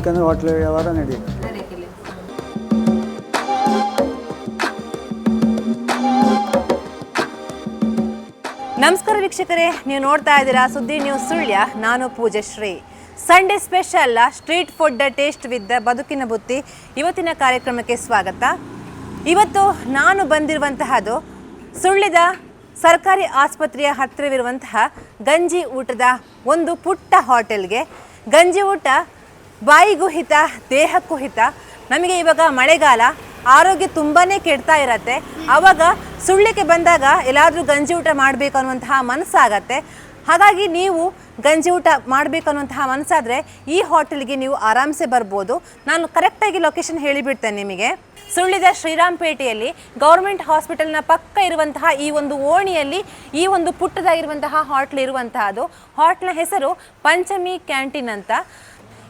ನೋಡ್ಕೊಂಡ್ರೆ ಹೋಟ್ಲ್ ವ್ಯವಹಾರ ನಡೆಯುತ್ತೆ ನಮಸ್ಕಾರ ವೀಕ್ಷಕರೇ, ನೀವು ನೋಡ್ತಾ ಇದ್ದೀರಾ ಸುದ್ದಿ ನ್ಯೂಸ್ ಸುಳ್ಯ, ನಾನು Poojashree Sunday special street food taste with ಬದುಕಿನ ಬುತ್ತಿ. ಇವತ್ತಿನ ಕಾರ್ಯಕ್ರಮಕ್ಕೆ ಸ್ವಾಗತ. ಇವತ್ತು ನಾನು ಬಂದಿರುವಂತಹದ್ದು ಸುಳ್ಳಿದ ಸರ್ಕಾರಿ ಆಸ್ಪತ್ರೆಯ ಹತ್ತಿರವಿರುವಂತಹ ಗಂಜಿ ಊಟದ ಒಂದು ಪುಟ್ಟ ಹೋಟೆಲ್ಗೆ ಗಂಜಿ ಊಟ ಬಾಯಿಗೂ ಹಿತ, ದೇಹಕ್ಕೂ ಹಿತ. ನಮಗೆ ಇವಾಗ ಮಳೆಗಾಲ, ಆರೋಗ್ಯ ತುಂಬಾ ಕೆಡ್ತಾ ಇರತ್ತೆ. ಆವಾಗ ಸುಳ್ಳಿಕೆ ಬಂದಾಗ ಎಲ್ಲಾದರೂ ಗಂಜಿ ಊಟ ಮಾಡಬೇಕು ಅನ್ನುವಂತಹ ಮನಸ್ಸಾಗತ್ತೆ. ಹಾಗಾಗಿ ನೀವು ಗಂಜಿ ಊಟ ಮಾಡಬೇಕು ಅನ್ನುವಂತಹ ಮನಸ್ಸಾದರೆ ಈ ಹೋಟೆಲ್ಗೆ ನೀವು ಆರಾಮ್ಸೆ ಬರ್ಬೋದು. ನಾನು ಕರೆಕ್ಟಾಗಿ ಲೊಕೇಶನ್ ಹೇಳಿಬಿಡ್ತೇನೆ ನಿಮಗೆ. ಸುಳ್ಳಿದ ಶ್ರೀರಾಮ್ಪೇಟೆಯಲ್ಲಿ ಗೌರ್ಮೆಂಟ್ ಹಾಸ್ಪಿಟಲ್ನ ಪಕ್ಕ ಇರುವಂತಹ ಈ ಒಂದು ಓಣಿಯಲ್ಲಿ ಈ ಒಂದು ಪುಟ್ಟದಾಗಿರುವಂತಹ ಹಾಟ್ಲ್ ಇರುವಂತಹದ್ದು. ಹೋಟ್ಲ್ನ ಹೆಸರು ಪಂಚಮಿ ಕ್ಯಾಂಟೀನ್ ಅಂತ.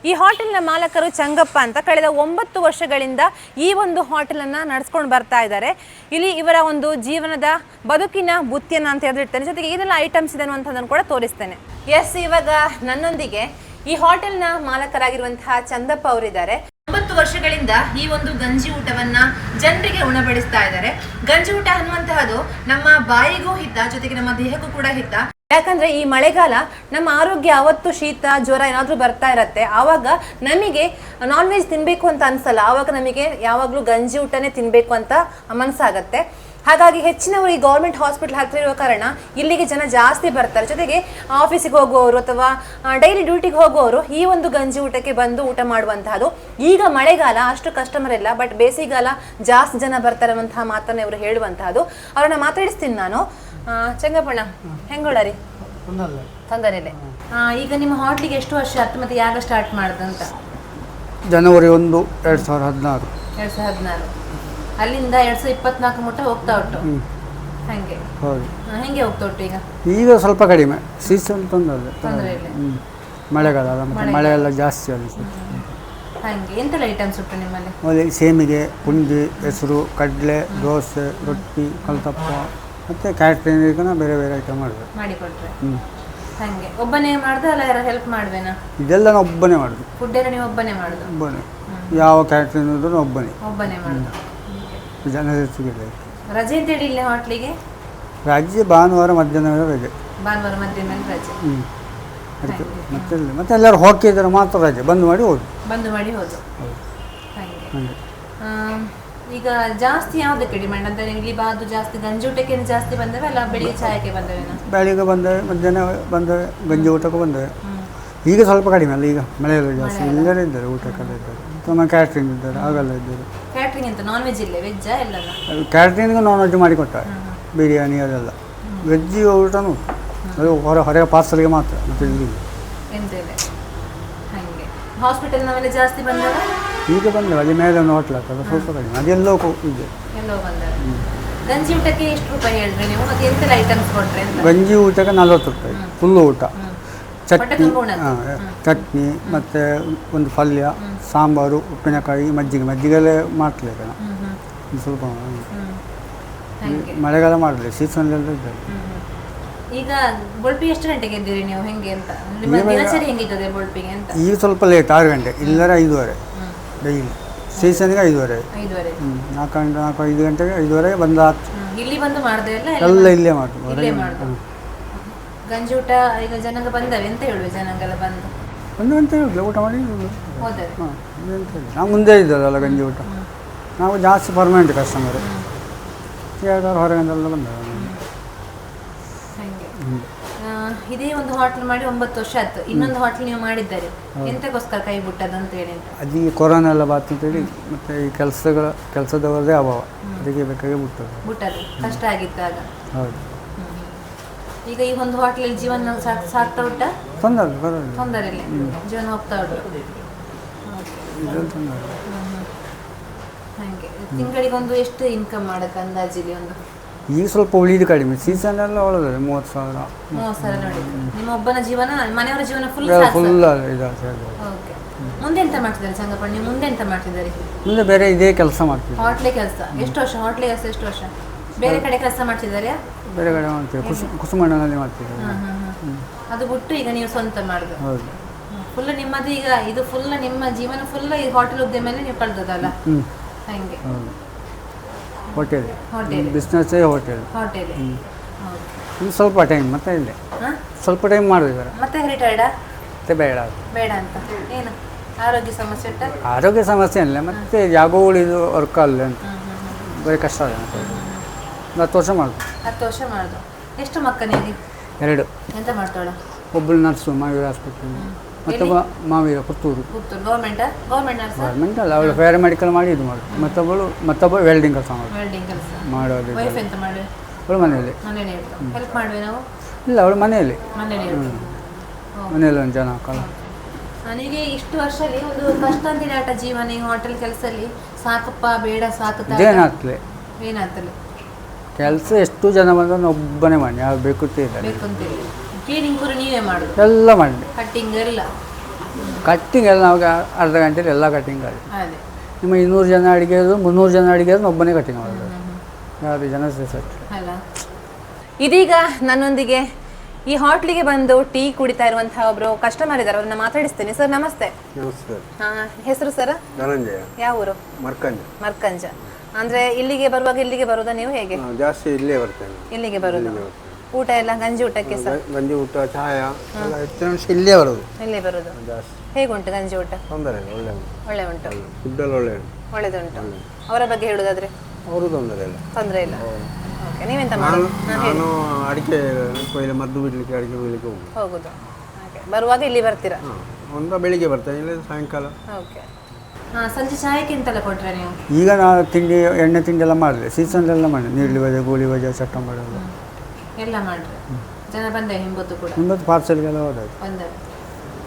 ಈ ಹೋಟೆಲ್ನ ಮಾಲಕರು ಚಂಗಪ್ಪ ಅಂತ ಕಳೆದ ಒಂಬತ್ತು ವರ್ಷಗಳಿಂದ ಈ ಒಂದು ಹೋಟೆಲನ್ನು ನಡೆಸ್ಕೊಂಡು ಬರ್ತಾ ಇದ್ದಾರೆ. ಇಲ್ಲಿ ಇವರ ಒಂದು ಜೀವನದ ಬದುಕಿನ ಬುತ್ತಿಯನ್ನ ಅಂತ ಹೇಳಿರ್ತೇನೆ ಜೊತೆಗೆ ಏನೆಲ್ಲ ಐಟಮ್ಸ್ ಇದೆ ಅನ್ನುವಂಥದ್ದನ್ನು ಕೂಡ ತೋರಿಸ್ತೇನೆ. ಎಸ್ ಇವಾಗ ನನ್ನೊಂದಿಗೆ ಈ ಹೋಟೆಲ್ನ ಮಾಲಕರಾಗಿರುವಂತಹ ಚಂದಪ್ಪ ಅವರಿದ್ದಾರೆ. ಒಂಬತ್ತು ವರ್ಷಗಳಿಂದ ಈ ಒಂದು ಗಂಜಿ ಊಟವನ್ನ ಜನರಿಗೆ ಉಣಬಡಿಸ್ತಾ ಇದ್ದಾರೆ. ಗಂಜಿ ಊಟ ಅನ್ನುವಂತಹದ್ದು ನಮ್ಮ ಬಾಯಿಗೂ ಹಿತ, ಜೊತೆಗೆ ನಮ್ಮ ದೇಹಕ್ಕೂ ಕೂಡ ಹಿತ. ಯಾಕಂದ್ರೆ ಈ ಮಳೆಗಾಲ ನಮ್ಮ ಆರೋಗ್ಯ ಅವತ್ತು ಶೀತ, ಜ್ವರ ಏನಾದ್ರೂ ಬರ್ತಾ ಇರತ್ತೆ. ಆವಾಗ ನಮಗೆ ನಾನ್ ವೆಜ್ ತಿನ್ಬೇಕು ಅಂತ ಅನ್ಸಲ್ಲ. ಆವಾಗ ನಮಗೆ ಯಾವಾಗಲೂ ಗಂಜಿ ಊಟನೇ ತಿನ್ಬೇಕು ಅಂತ ಮನಸ್ಸಾಗತ್ತೆ. ಹಾಗಾಗಿ ಹೆಚ್ಚಿನವರು ಈ ಗೌರ್ಮೆಂಟ್ ಹಾಸ್ಪಿಟಲ್ ಹತ್ತಿರ ಇರುವ ಕಾರಣ ಇಲ್ಲಿಗೆ ಜನ ಜಾಸ್ತಿ ಬರ್ತಾರೆ. ಜೊತೆಗೆ ಆಫೀಸಿಗೆ ಹೋಗುವವರು ಅಥವಾ ಡೈಲಿ ಡ್ಯೂಟಿಗೆ ಹೋಗುವವರು ಈ ಒಂದು ಗಂಜಿ ಊಟಕ್ಕೆ ಬಂದು ಊಟ ಮಾಡುವಂತಹದ್ದು ಈಗ ಮಳೆಗಾಲ ಅಷ್ಟು ಕಸ್ಟಮರ್ ಇಲ್ಲ ಬಟ್ ಬೇಸಿಗೆಗಾಲ ಜಾಸ್ತಿ ಜನ ಬರ್ತಾರೆ ಅನ್ನುವಂತಹ ಮಾತನ್ನ ಇವರು ಹೇಳುವಂತಹದ್ದು ಅವ್ರನ್ನ ಮಾತಾಡಿಸ್ತೀನಿ ನಾನು. ಚಂಗಪ್ಪಣ್ಣ ಹೆಂಗೊಳರಿ ತೊಂದರೆ ಈಗ ನಿಮ್ಮ ಹೋಟ್ಲಿಗೆ ಎಷ್ಟು ವರ್ಷ ಆಯ್ತು ಮತ್ತೆ ಯಾವಾಗ ಸ್ಟಾರ್ಟ್ ಮಾಡ್ದಂತ ಜನವರಿ ಒಂದು ಎರಡು ಸಾವಿರ ಹದಿನಾರು. ಎರಡ್ ಸಾವಿರದ ಹದಿನಾರು. ಅಲ್ಲಿಂದ ಎರಡು ಸಾವಿರ ಇಪ್ಪತ್ನಾಲ್ಕು ಮುಟ್ಟ ಹೋಗ್ತಾ ಉಂಟು ಹಂಗೆ. ಹೌದು. ಹೆಂಗೆ ಹೋಗ್ತಾ ಉಂಟು ಈಗ? ಈಗ ಸ್ವಲ್ಪ ಕಡಿಮೆ. ಸೀಸನ್ ತೊಂದರೆ ತೊಂದರೆ ಇಲ್ಲ ಮಳೆಗಾಲ ಮತ್ತೆ ಮಳೆ ಎಲ್ಲ ಜಾಸ್ತಿ ಆಗುತ್ತೆ ಹಾಗೆ. ಎಂತೆಲ್ಲ ಐಟಮ್ಸ್ ಉಂಟು ನಿಮ್ಮಲ್ಲಿ? ಸೇಮಿಗೆ ಪುಂಡಿ ಹೆಸರು ಕಡಲೆ ದೋಸೆ ರೊಟ್ಟಿ ಕಲ್ತಪ್ಪ. ಮತ್ತು ಕ್ಯಾಟ್ರಿಂಗಿನ ಬೇರೆ ಬೇರೆ ಐಟಮ್ ಮಾಡಬೇಕು ಮಾಡಿಕೊಟ್ರೆ. ಹ್ಞೂ ಹಂಗೆ. ಒಬ್ಬನೇ ಮಾಡ್ದ ಅಲ್ಲ ಯಾರು ಹೆಲ್ಪ್ ಮಾಡ್ಬೇನಾ ಇದೆಲ್ಲ ನಾನು ಒಬ್ಬನೇ ಮಾಡೋದು. ಫುಡ್ ಎಲ್ಲ ನೀವು ಒಬ್ಬನೇ ಮಾಡುದು. ಒಬ್ಬನೇ. ಯಾವ ಕ್ಯಾಟ್ರಿಂಗ್ ಇದ್ರೂ ಒಬ್ಬನೇ. ಒಬ್ಬನೇ ಮಾಡುದು. ಜನ ಹೆಚ್ಚಿಗೆ ರಜೆ ಅಂತ ಹೇಳಿ ಇಲ್ಲಿ ಹೋಟ್ಲಿಗೆ ರಾಜ್ಯ ಭಾನುವಾರ ಮಧ್ಯಾಹ್ನ ರಜೆ. ಭಾನುವಾರ ಮಧ್ಯಾಹ್ನ ಮೇಲೆ ರಜೆ. ಹ್ಞೂ ಅದಕ್ಕೆ ಮತ್ತೆ ಮತ್ತೆ ಎಲ್ಲರೂ ಹೋಗಿದ್ರೆ ಮಾತ್ರ ರಜೆ. ಬಂದ್ ಮಾಡಿ ಹೋಗಿ ಬಂದು ಮಾಡಿ ಹೋದು. ಹಾಗೆ. ಹಾಗೆ. ಈಗ ಜಾಸ್ತಿ ಯಾವುದಕ್ಕೆ ಡಿಮ್ಯಾಂಡ್ ಅಂತ ಇಲ್ಲಿ ಬಾದು ಜಾಸ್ತಿ ಗಂಜೂಟಕ್ಕೆ ಜಾಸ್ತಿ ಬಂದವೆ ಅಲ್ಲ ಬೆಳಿಗ್ಗೆ ಚಾಯಕ್ಕೆ ಬಂದವೆ ಬೆಳಿಗ್ಗೆ ಬಂದವೆ ಮಧ್ಯಾಹ್ನ ಬಂದವೆ ಗಂಜಿ ಊಟಕ್ಕೆ ಬಂದವೆ. ಈಗ ಸ್ವಲ್ಪ ಕಡಿಮೆ ಅಲ್ಲ ಈಗ ಮಳೆಯಲ್ಲ ಜಾಸ್ತಿ ಎಲ್ಲರೂ ಇದ್ದಾರೆ ಊಟಕ್ಕೆಲ್ಲ ಇದ್ದಾರೆ. ತುಂಬ ಕ್ಯಾಟ್ರಿಂಗ್ ಇದ್ದಾರೆ ಆಗಲ್ಲ ಇದ್ದಾರೆ. ಕ್ಯಾಟ್ರಿಂಗ್ ಅಂತ ನಾನ್ ವೆಜ್ ಇಲ್ಲೇ ವೆಜ್ ಎಲ್ಲ ಕ್ಯಾಟ್ರಿಂಗ್ ನಾನ್ ವೆಜ್ ಮಾಡಿ ಕೊಟ್ಟ ಬಿರಿಯಾನಿ ಅದೆಲ್ಲ. ವೆಜ್ ಊಟನು. ಅದು ಹೊರ ಹೊರಗೆ ಪಾರ್ಸಲ್ಗೆ ಮಾತ್ರ ಮತ್ತೆ ಇಲ್ಲಿ ಹಾಸ್ಪಿಟಲ್ ಜಾಸ್ತಿ ಬಂದವ? ಈಗ ಬಂದೆ ಅಲ್ಲಿ ಮೇಲೆ ಒಂದು ಹೋಟ್ಲ್ ಆಗ್ತದೆ ಸ್ವಲ್ಪ ಕಡಿಮೆ. ಅದೆಲ್ಲೋ ಕೊ- ಇದೆ. ಎಲ್ಲೋ ಗಂಜಿ ಊಟಕ್ಕೆ ಎಷ್ಟು ರೂಪಾಯಿ ಹೇಳಿದ್ರಿ ನೀವು? ಮತ್ತೆ ಎಂತೆಲ್ಲ ಐಟಮ್ಸ್ ಕೊಟ್ರೆ ಅಂತ? ಗಂಜಿ ಊಟಕ್ಕೆ ನಲ್ವತ್ತು ರೂಪಾಯಿ. ಫುಲ್ ಊಟ. ಹೊಟ್ಟೆ ಚಟ್ನಿ ತುಂಬ ಉಣ್ಣೋದು. ಹಾಂ ಚಟ್ನಿ ಮತ್ತು ಒಂದು ಪಲ್ಯ ಸಾಂಬಾರು ಉಪ್ಪಿನಕಾಯಿ ಮಜ್ಜಿಗೆ. ಮಜ್ಜಿಗೆಲ್ಲೇ ಮಾಡ್ತಲೇ ಹ್ಮ್ ಹ್ಮ್. ಒಂದು ಸ್ವಲ್ಪ ಹ್ಮ್. ಹಾಗೆ. ಮಳೆಗಾಲ ಮಾಡಲಿ ಸೀಸನ್ಲೆಲ್ಲ ಇದ್ದಾರೆ. ಹ್ಮ್ ಹ್ಮ್. ಈಗ ಬೊಳ್ಪಿ ಎಷ್ಟು ಗಂಟೆಗೆ ಎದ್ದೀರಿ ನೀವು? ಹೆಂಗೆ ಅಂತ? ನಿಮ್ಮ ಇವಾಗ- ದಿನಚರಿ ಹೆಂಗಿರ್ತದೆ ಬೊಳ್ಪಿಗೆ ಅಂತ? ಈಗ ಸ್ವಲ್ಪ ಲೇಟ್ ಆರು ಗಂಟೆ. ಇಲ್ಲರ ಐದುವರೆ. ಹ್ಮ್. ಡೈಲಿ. ಸೀಸನ್ಗೆ ಐದುವರೆ. ಐದುವರೆ. ಹ್ಞೂ ನಾಲ್ಕು ಗಂಟೆ ನಾಲ್ಕು ಐದು ಗಂಟೆಗೆ ಐದುವರೆ ಬಂದ ಹ್ಮ್. ಇಲ್ಲಿ ಬಂದು ಮಾಡ್ದೆ ಎಲ್ಲ ಎಲ್ಲ ಇಲ್ಲೇ ಮಾಡ್ತೀವಿ ಇಲ್ಲೇ ಹೊರಗೆ ಮಾಡುದು. ಗಂಜಿ ಊಟ ಈಗ ಜನಾಂಗ ಬಂದವೆ ಎಂತ ಹೇಳುವೆ ಜನಾಂಗೆಲ್ಲ ಬಂದು? ಒಂದು ಗಂಟೆ ಇರಲಿ ಊಟ ಮಾಡಿ ಹೋದರೆ. ಹಾಂ ಇಲ್ಲ ನಾವು ಮುಂದೆ ಇದ್ದಲ್ಲ ಗಂಜಿ ಊಟ. ನಾವು ಜಾಸ್ತಿ ಪರ್ಮನೆಂಟ್ ಕಸ್ಟಮರ್ ಯಾವ್ದಾದ್ರು ಹೊರಗಿಂದೆಲ್ಲ ಬಂದ ಹಂಗೆ. ಆ, ಇದೇ ಒಂದು ಹೋಟ್ಲ್ ಮಾಡಿ ಒಂಬತ್ತು ವರ್ಷ ಆಯ್ತು. ಇನ್ನೊಂದು ಹೋಟ್ಲ್ ನೀವು ಮಾಡಿದ್ದಾರೆ ಎಂತಕ್ಕೋಸ್ಕರ ಕೈ ಬಿಟ್ಟದ್ದು ಅಂತ ಹೇಳಿ ಅಂತ. ಅದು ಈ ಕೊರೋನಾ ಎಲ್ಲ ಬಾತ್ ಅಂತೇಳಿ ಮತ್ತೆ ಈ ಕೆಲಸಗಳ ಕೆಲಸದವರದೇ ಅಭಾವ. ಅದಕ್ಕೆ ಬೇಕಾಗಿ ಬಿಟ್ಟದ್ದು ಬಿಟ್ಟದ್ದು ಕಷ್ಟ ಆಗಿತ್ತು ಆಗ. ಹೌದು. ಈಗ ಈ ಒಂದು ಹೋಟ್ಲಲ್ಲಿ ಜೀವನ ಸಾಕ್ ಸಾಕ್ತಾ ಉಂಟ? ತೊಂದರೆ ಪರವಾಗಿಲ್ಲ. ತೊಂದರೆ ಇಲ್ಲ ಜೀವನ ಹೋಗ್ತಾ ಉಂಟು. ಇದ್ರಲ್ಲಿ ತೊಂದರೆ. ಇಲ್ಲ. ಹಾಗೆ. ತಿಂಗಳಿಗೊಂದು ಎಷ್ಟು ಇನ್ಕಮ್ ಮಾಡಕ್ಕೆ ಅಂದಾಜಿಲಿ ಒಂದು? ಈಗ ಸ್ವಲ್ಪ ಉಳಿದು ಕಡಿಮೆ. ಸೀಸನ್ ಎಲ್ಲ ಒಳ್ಳೆದಿದೆ ಮೂವತ್ತು ಸಾವಿರ. ಮೂವತ್ತು ಸಾವಿರ ನೋಡಿ. ನಿಮ್ಮ ಒಬ್ಬನ ಜೀವನ ಮನೆಯವರ ಜೀವನ ಫುಲ್ ಫುಲ್ ಇದಾಗ್ತದೆ ಓಕೆ ಮುಂದೆ ಎಂತ ಮಾಡ್ತಿದ್ದಾರೆ ಸಂಗಪ್ಪ ನೀವು ಮುಂದೆ ಎಂತ ಮಾಡ್ತಿದ್ದಾರೆ? ಮುಂದೆ ಬೇರೆ ಇದೇ ಕೆಲಸ ಮಾಡ್ತೀವಿ ಹೋಟ್ಲೆ ಕೆಲಸ. ಎಷ್ಟು ವರ್ಷ? ಹೋಟ್ಲೆ ಕೆಲಸ ಎಷ್ಟು ವರ್ಷ? ಬೇರೆ ಕಡೆ ಕೆಲಸ ಮಾಡ್ತಿದ್ದಾರೆ ಬೇರೆ ಕಡೆ ಮಾಡ್ತೀವಿ ಕುಸು ಕುಸುಮಣ್ಣನಲ್ಲಿ ಮಾಡ್ತೀವಿ ಅದು ಬಿಟ್ಟು ಈಗ ನೀವು ಸ್ವಂತ ಮಾಡುದು. ಹೌದು. ಫುಲ್ ನಿಮ್ಮದು ಈಗ ಇದು ಫುಲ್ ನಿಮ್ಮ ಜೀವನ ಫುಲ್ ಈ ಹೋಟೆಲ್ ಉದ್ಯಮನೇ ನೀವು ಕಳ್ದದಲ್ಲ ಹಂಗೆ. ಹೋಟೆಲ್. ಹೋಟೆಲ್. ಬಿಸ್ನೆಸ್ಸೇ ಹೋಟೆಲ್. ಹೋಟೆಲ್. ಇನ್ನು ಸ್ವಲ್ಪ ಟೈಮ್ ಮತ್ತೆ ಇಲ್ಲೇ. ಹಾಂ? ಸ್ವಲ್ಪ ಟೈಮ್ ಮಾಡಿದ್ದಾರೆ ಮತ್ತೆ ರಿಟೈರ್ಡಾ? ಮತ್ತೆ ಬೇಡ ಬೇಡ ಅಂತ. ಏನು? ಆರೋಗ್ಯ ಸಮಸ್ಯೆ ಉಂಟಾ? ಆರೋಗ್ಯ ಸಮಸ್ಯೆ ಇಲ್ಲ. ಮತ್ತೆ ಜಾಗ ಉಳಿದು ವರ್ಕ್ ಅಲ್ಲ ಅಂತ. ಬರೀ ಕಷ್ಟ ಆಗಿದೆ ಒಂದು ಹತ್ತು ವರ್ಷ ಮಾಡಿದ್ರು ಹತ್ತು ವರ್ಷ ಮಾಡ್ದು. ಎಷ್ಟು ಮಕ್ಕಳಿಗೆ ಎರಡು. ಎಂತ ಮಾಡ್ತಾಳ? ಒಬ್ಬಳು ನರ್ಸು ಮಾಡಿ ಆಸ್ಪತ್ರೆ ಮತ್ತೊಬ್ಬ ಮಾವೀರ ಪುತ್ತೂರು. ಗೌರ್ಮೆಂಟಾ ಅಲ್ಲ ಅವಳು ಫೇರ್ ಮೆಡಿಕಲ್ ಮಾಡಿ ಇದು ಮಾಡಿ ಮತ್ತೊಬ್ಬಳು ಮತ್ತೊಬ್ಬ ವೆಲ್ಡಿಂಗ್ ಕೆಲಸ ಮಾಡಿ ವೆಲ್ಡಿಂಗ್ ಕೆಲಸ? ಮಾಡೋದು. ಅವಳು ಮನೆಯಲ್ಲಿ. ಇಲ್ಲ ಅವಳು ಮನೆಯಲ್ಲಿ. ಮನೆಯಲ್ಲಿ ಒಂದು ಜನ ಹಾಕಲ್ಲ. ನನಗೆ ಇಷ್ಟು ವರ್ಷದಲ್ಲಿ ಒಂದು ಕಷ್ಟ ಅಂತಿದೆ ಆಟ ಜೀವನ ಈ ಹೋಟೆಲ್ ಕೆಲಸದಲ್ಲಿ ಸಾಕಪ್ಪ ಬೇಡ ಸಾಕು ಏನಾಗ್ತದೆ ಏನಾಗ್ತದೆ? ಕೆಲಸ ಎಷ್ಟು ಜನ ಬಂದ್ರೆ ಒಬ್ಬನೇ ಮಾಡಿ ಯಾರು ಬೇಕು ಅಂತ ಕ್ಲೀನಿಂಗ್ ನೀವೇ ಮಾಡೋದು. ಎಲ್ಲ ಮಾಡಿ. ಕಟ್ಟಿಂಗ್ ಎಲ್ಲ. ಕಟ್ಟಿಂಗ್ ಎಲ್ಲ ನಾವು ಅರ್ಧ ಗಂಟೆಯಲ್ಲಿ ಎಲ್ಲ ಕಟ್ಟಿಂಗ್ ಆಗಿದೆ ಅದೇ. ನಿಮ್ಮ ಇನ್ನೂರು ಜನ ಅಡಿಗೆ ಮುನ್ನೂರು ಜನ ಅಡಿಗೆ ಒಬ್ಬನೇ ಕಟ್ಟಿಂಗ್ ಮಾಡೋದು ಯಾರು ಜನ ಅಲ್ಲ. ಇದೀಗ ನನ್ನೊಂದಿಗೆ ಈ ಹೋಟ್ಲಿಗೆ ಬಂದು ಟೀ ಕುಡಿತಾ ಇರುವಂತಹ ಒಬ್ರು ಕಸ್ಟಮರ್ ಇದ್ದಾರೆ. ಅವ್ರನ್ನ ಮಾತಾಡಿಸ್ತೇನೆ. ಸರ್ ನಮಸ್ತೆ. ನಮಸ್ತೆ. ಹಾ ಹೆಸರು ಸರ್? ಧನಂಜಯ. ಯಾವ ಊರು? ಮರ್ಕಂಜ. ಮರ್ಕಂಜ. ಅಂದ್ರೆ ಇಲ್ಲಿಗೆ ಬರುವಾಗ ಇಲ್ಲಿಗೆ ಬರುದಾ ನೀವು ಹೇಗೆ? ಜಾಸ್ತಿ ಇಲ್ಲೇ ಬರ್ತೇನೆ. ಇಲ್ಲಿಗೆ ಬರುದು? ಊಟ ಎಲ್ಲ ಗಂಜಿ ಊಟಕ್ಕೆ ಸಹ ಗ- ಗಂಜಿ ಊಟ ಚಹಾಯ ಎಲ್ಲ ಹೆಚ್ಚಿನ ಇಲ್ಲೇ ಬರೋದು. ಇಲ್ಲೇ ಬರೋದು. ಹೇಗೆ ಉಂಟು ಗಂಜಿ ಊಟ? ತೊಂದರೆ ಇಲ್ಲ ಒಳ್ಳೆ ಉಂಟು. ಒಳ್ಳೆ ಉಂಟು. ಒಳ್ಳೆ ಒಳ್ಳೆ ಉಂಟು. ಒಳ್ಳೆದುಂಟು. ಅವರ ಬಗ್ಗೆ ಹೇಳುದಾದ್ರೆ? ಅವರು ತೊಂದರೆ ಇಲ್ಲ. ತೊಂದರೆ ಇಲ್ಲ. ಓಕೆ ನೀವೆಂತ ನಾನು ಮಾಡೋದು ನಾನು ಅಡಿಕೆ ಕೊಯ್ಲು ಮದ್ದು ಬಿಡ್ಲಿಕ್ಕೆ ಅಡಿಕೆ ಬಿಡ್ಲಿಕ್ಕೆ ಹೋಗುದು. ಹೋಗುದು. ಹಾಗೆ. ಬರುವಾಗ ಇಲ್ಲಿ ಬರ್ತೀರಾ? ಒಂದು ಬೆಳಿಗ್ಗೆ ಬರ್ತೇನೆ ಇಲ್ಲ ಸಾಯಂಕಾಲ. ಓಕೆ. ಹಾಂ ಸಂಜೆ ಚಾಯಕ್ಕೆ ಎಂತೆಲ್ಲ ಕೊಟ್ರೆ ನೀವು? ಈಗ ನಾವು ತಿಂಡಿ ಎಣ್ಣೆ ತಿಂಡಿ ಎಲ್ಲ ಮಾಡಿದೆ ಸೀಸನ್ಲೆಲ್ಲ ಮಾಡಿ ನೀರ್ಲಿ ಬಜೆ ಗೋಳಿ ಬಜೆ ಚಟ್ಟಂಬಡೆಲ್ಲ ಎಲ್ಲ ಮಾಡ್ರಿ ಜನ ಬಂದೆ ಹಿಂಬತ್ತು ಕೂಡ. ಹಿಂಬತ್ತು ಪಾರ್ಸಲ್ಗೆಲ್ಲ ಹೋದಾಯ್ತು ಬಂದರು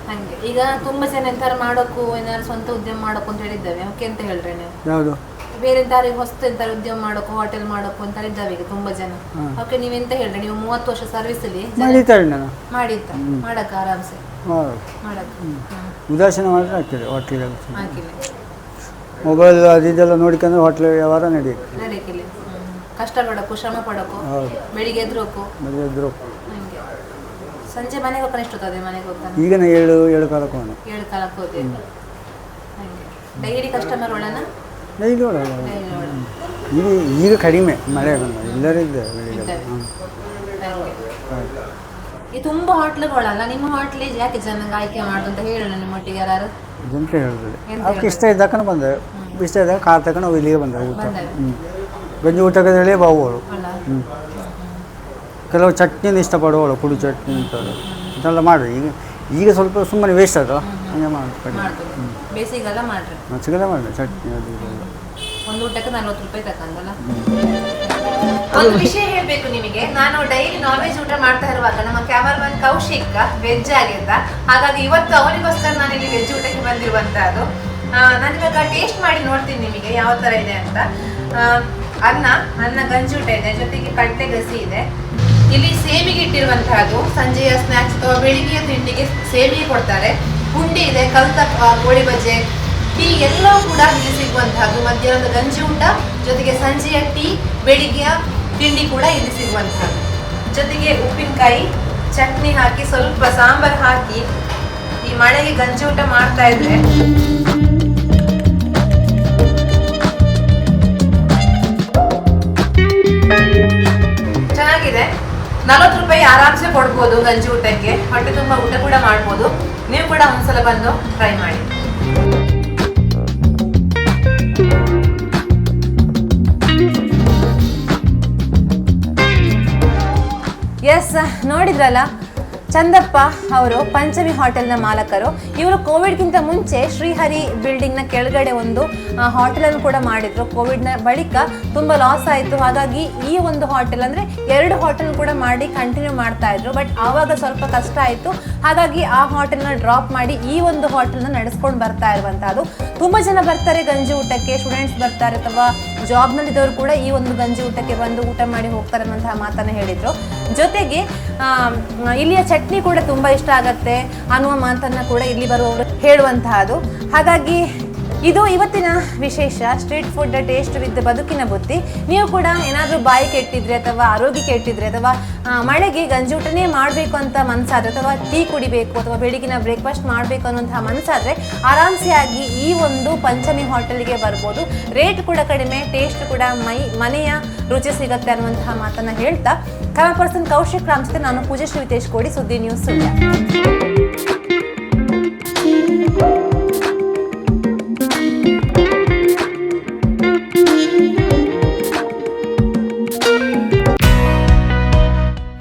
ಹಂಗೆ. ಈಗ ತುಂಬಾ ಜನ ಎಂತಾರು ಮಾಡೋಕ್ಕೂ ಏನಾದ್ರು ಸ್ವಂತ ಉದ್ಯಮ ಮಾಡೋಕು ಅಂತ ಹೇಳಿದ್ದಾವೆ. ಅವಕ್ಕೆ ಎಂತ ಹೇಳ್ರಿ ನೀವು. ಯಾವುದು? ಬೇರೆ ಎಂತಾರು ಹೊಸ್ತು ಎಂತಾರು ಉದ್ಯಮ ಮಾಡೋಕ್ಕೂ ಹೋಟೆಲ್ ಮಾಡೋಕು ಅಂತ ಇದ್ದಾವೆ ಈಗ ತುಂಬಾ ಜನ. ಅವಕ್ಕೆ ನೀವೆಂತ ಹೇಳ್ರಿ? ನೀವು ಮೂವತ್ತು ವರ್ಷ ಸರ್ವಿಸ್ ಅಲ್ಲಿ ಮಾಡಿತಾರೆ ನಾನು. ಮಾಡಿ ಅಂತ ಮಾಡಕ್ಕ ಆರಾಮ್ಸೆ. ಮಾಡಕ್ಕೆ. ಉದಾಸೀನ ಮಾಡಿದ್ರೆ ಆಗ್ತದೆ ಹೋಟ್ಲಿಗೆಲ್ಲ ಹಾಕಿಲ್ಲ. ಮೊಬೈಲ್ ಅದು ಇದೆಲ್ಲ ನೋಡ್ಕೊಂಡ್ರೆ ಹೋಟ್ಲ್ ವ್ಯವಹಾರ ನಡೆಯುತ್ತೆ ಕಷ್ಟ ಪಡಕ್ಕೂ ಶ್ರಮ ಪಡಕ್ಕೂ ಹೌದು. ಬೆಳಿಗ್ಗೆ ಎದ್ರೋಕು. ಮದುವೆ ಇದ್ರು ಹಂಗೆ. ಸಂಜೆ ಮನೆಗೆ ಹೋಗ್ತಾನೆ ಎಷ್ಟೊತ್ತದೆ ಮನೆಗೆ ಹೋಗ್ತಾನೆ. ಈಗನೇ ಏಳು ಏಳು ಕಾಲಕ್ಕೆ ಹೋಗೋಣ ಏಳು ಕಾಲಕ್ಕೆ ಹೋದೆ. ಹಂಗೆ. ಡೈಲಿ ಕಸ್ಟಮರ್ ಒಳನ? ಡೈಲಿ ಒಳ ಡೈಲಿ ಒಳ ಈಗ ಈಗ ಕಡಿಮೆ ಮಳೆ ಬಂದ. ಎಲ್ಲರಿಗೂ ಇದ್ದಾರೆ ಬೆಳಿಗ್ಗೆ. ಇದ್ದಾರೆ. ಈ ತುಂಬಾ ಹೋಟ್ಲುಗಳಲ್ಲ ನಿಮ್ಮ ಹೋಟ್ಲಿ ಯಾಕೆ ಜನಕ್ಕೆ ಆಯ್ಕೆ ಮಾಡು ಅಂತ ಹೇಳೋಣ ನಿಮ್ಮ ಒಟ್ಟಿಗೆ ಯಾರು ಅಂತ ಹೇಳಿದ್ರೆ ಅವ್ಕೆ ಇಷ್ಟ ಇದ್ದಕ್ಕನ ಬಂದೆ. ಇಷ್ಟ ಇದ್ದಾಗ ಕಾರ್ ತಗೊಂಡು ನಾವು ಇಲ್ಲಿಗೆ ಬಂದೆ. ಊಟ ಬಂದಾಗ ಹ್ಞೂ ಗಂಜಿ ಊಟಕ್ಕೆ ಹೇಳಿ ಬಾವುಗಳು. ಹ್ಞೂ ಕೆಲವು ಚಟ್ನಿನ ಇಷ್ಟಪಡುವಳು ಪುಡಿ ಚಟ್ನಿ ಇಂಥದ್ದು ಇದೆಲ್ಲ ಮಾಡಿ ಈಗ ಈಗ ಸ್ವಲ್ಪ ಸುಮ್ಮನೆ ವೇಸ್ಟ್ ಅದು. ಹಂಗೆ ಮಾಡಿ ಹ್ಞೂ ಬೇಸಿಗೆಲ್ಲ ಮಾಡ್ರಿ. ಸಿಗದೆ ಮಾಡಿದೆ ಚಟ್ನಿ ಅದು ಇದೆಲ್ಲ ಒಂದು ಊಟಕ್ಕೆ ನಲ್ವತ್ತು ರೂಪಾಯಿ ತಕಂದಲ್ಲ ಒಂದು ವಿಷಯ ಹೇಳ್ಬೇಕು ನಿಮಗೆ. ನಾನು ಡೈಲಿ ನಾನ್ ವೆಜ್ ಊಟ ಮಾಡ್ತಾ ಇರುವಾಗ ನಮ್ಮ ಕ್ಯಾಮರಾಮನ್ ಕೌಶಿಕ್ ವೆಜ್ ಆಗಿದ್ದ. ಹಾಗಾಗಿ ಇವತ್ತು ಅವನಿಗೋಸ್ಕರ ನಾನು ಇಲ್ಲಿ ವೆಜ್ ಊಟಕ್ಕೆ ಬಂದಿರುವಂತಹದ್ದು. ನಾನು ಇವಾಗ ಟೇಸ್ಟ್ ಮಾಡಿ ನೋಡ್ತೀನಿ ನಿಮಗೆ ಯಾವ ತರ ಇದೆ ಅಂತ. ಅನ್ನ ಅನ್ನ ಗಂಜಿ ಊಟ ಇದೆ ಜೊತೆಗೆ ಕಟ್ಟೆ ಗಸಿ ಇದೆ. ಇಲ್ಲಿ ಸೇವಿಗೆ ಇಟ್ಟಿರುವಂತಹದ್ದು ಸಂಜೆಯ ಸ್ನಾಕ್ಸ್ ಅಥವಾ ಬೆಳಿಗ್ಗೆಯ ತಿಂಡಿಗೆ ಸೇವಿಗೆ ಕೊಡ್ತಾರೆ. ಹುಂಡಿ ಇದೆ, ಕಲ್ತ ಕೋಳಿ ಬಜೆ ಟೀ ಎಲ್ಲವೂ ಕೂಡ ಇಲ್ಲಿ ಸಿಗುವಂತಹದ್ದು. ಮಧ್ಯಾಹ್ನದ ಗಂಜಿ ಊಟ, ಜೊತೆಗೆ ಸಂಜೆಯ ಟೀ, ಬೆಳಿಗ್ಗೆಯ ತಿಂಡಿ ಕೂಡ ಇಲ್ಲಿ ಸಿಗುವಂತಹದ್ದು. ಜೊತೆಗೆ ಉಪ್ಪಿನಕಾಯಿ, ಚಟ್ನಿ ಹಾಕಿ, ಸ್ವಲ್ಪ ಸಾಂಬಾರ್ ಹಾಕಿ ಈ ಮಳೆಗೆ ಗಂಜಿ ಊಟ ಮಾಡ್ತಾ ಇದ್ರೆ ಚೆನ್ನಾಗಿದೆ. ನಲವತ್ತು ರೂಪಾಯಿ ಆರಾಮ್ಸೆ ಕೊಡ್ಬೋದು ಗಂಜಿ ಊಟಕ್ಕೆ. ಹೊಟ್ಟೆ ತುಂಬ ಊಟ ಕೂಡ ಮಾಡ್ಬೋದು. ನೀವು ಕೂಡ ಒಂದ್ಸಲ ಬಂದು ಟ್ರೈ ಮಾಡಿ. ಎಸ್ ನೋಡಿದ್ರಲ್ಲ ಚಂದಪ್ಪ ಅವರು ಪಂಚಮಿ ಹೋಟೆಲ್ನ ಮಾಲಕರು. ಇವರು ಕೋವಿಡ್ಗಿಂತ ಮುಂಚೆ ಶ್ರೀಹರಿ ಬಿಲ್ಡಿಂಗ್ನ ಕೆಳಗಡೆ ಒಂದು ಹೋಟೆಲನ್ನು ಕೂಡ ಮಾಡಿದ್ರು. ಕೋವಿಡ್ನ ಬಳಿಕ ತುಂಬ ಲಾಸ್ ಆಯಿತು. ಹಾಗಾಗಿ ಈ ಒಂದು ಹೋಟೆಲ್ ಅಂದರೆ ಎರಡು ಹೋಟೆಲ್ ಕೂಡ ಮಾಡಿ ಕಂಟಿನ್ಯೂ ಮಾಡ್ತಾ ಇದ್ರು. ಬಟ್ ಆವಾಗ ಸ್ವಲ್ಪ ಕಷ್ಟ ಆಯಿತು. ಹಾಗಾಗಿ ಆ ಹೋಟೆಲ್ನ ಡ್ರಾಪ್ ಮಾಡಿ ಈ ಒಂದು ಹೋಟೆಲ್ನ ನಡೆಸ್ಕೊಂಡು ಬರ್ತಾ ಇರುವಂಥದ್ದು ತುಂಬ ಜನ ಬರ್ತಾರೆ ಗಂಜಿ ಊಟಕ್ಕೆ. ಸ್ಟೂಡೆಂಟ್ಸ್ ಬರ್ತಾರೆ ಅಥವಾ ಜಾಬ್ನಲ್ಲಿದ್ದವರು ಕೂಡ ಈ ಒಂದು ಗಂಜಿ ಊಟಕ್ಕೆ ಬಂದು ಊಟ ಮಾಡಿ ಹೋಗ್ತಾರೆ ಅನ್ನುವಂತಹ ಮಾತನ್ನು ಹೇಳಿದರು. ಜೊತೆಗೆ ಇಲ್ಲಿಯ ಚಟ್ನಿ ಕೂಡ ತುಂಬ ಇಷ್ಟ ಆಗತ್ತೆ. ಅನ್ನುವ ಮಾತನ್ನು ಕೂಡ ಇಲ್ಲಿ ಬರುವವರು ಹೇಳುವಂತಹದ್ದು ಹಾಗಾಗಿ ಇದು ಇವತ್ತಿನ ವಿಶೇಷ. ಸ್ಟ್ರೀಟ್ ಫುಡ್ ಟೇಸ್ಟ್ ವಿತ್ ಬದುಕಿನ ಬುತ್ತಿ. ನೀವು ಕೂಡ ಏನಾದರೂ ಬಾಯಿ ಕೆಟ್ಟಿದ್ರೆ ಅಥವಾ ಆರೋಗ್ಯ ಕೆಟ್ಟಿದ್ರೆ ಅಥವಾ ಮಳೆಗೆ ಗಂಜೂಟನೇ ಮಾಡಬೇಕು ಅಂತ ಮನಸ್ಸಾದ್ರೆ ಅಥವಾ ಟೀ ಕುಡಿಬೇಕು ಅಥವಾ ಬೆಳಗಿನ ಬ್ರೇಕ್ಫಾಸ್ಟ್ ಮಾಡಬೇಕು ಅನ್ನುವಂತಹ ಮನಸ್ಸಾದ್ರೆ ಆರಾಮ್ಸೆಯಾಗಿ ಈ ಒಂದು ಪಂಚಮಿ ಹೋಟೆಲ್ಗೆ ಬರ್ಬೋದು. ರೇಟ್ ಕೂಡ ಕಡಿಮೆ ಟೇಸ್ಟ್ ಕೂಡ ಮೈ, ಮನೆಯ ರುಚಿ ಸಿಗುತ್ತೆ ಅನ್ನುವಂತಹ ಮಾತನ್ನು ಹೇಳ್ತಾ. ಕಲಾ ಪರ್ಸನ್ ಕೌಶಿಕ್ ರಾಮ್ ಜೊತೆ ನಾನು Poojashree Shritesh Kodi Suddi news Sullia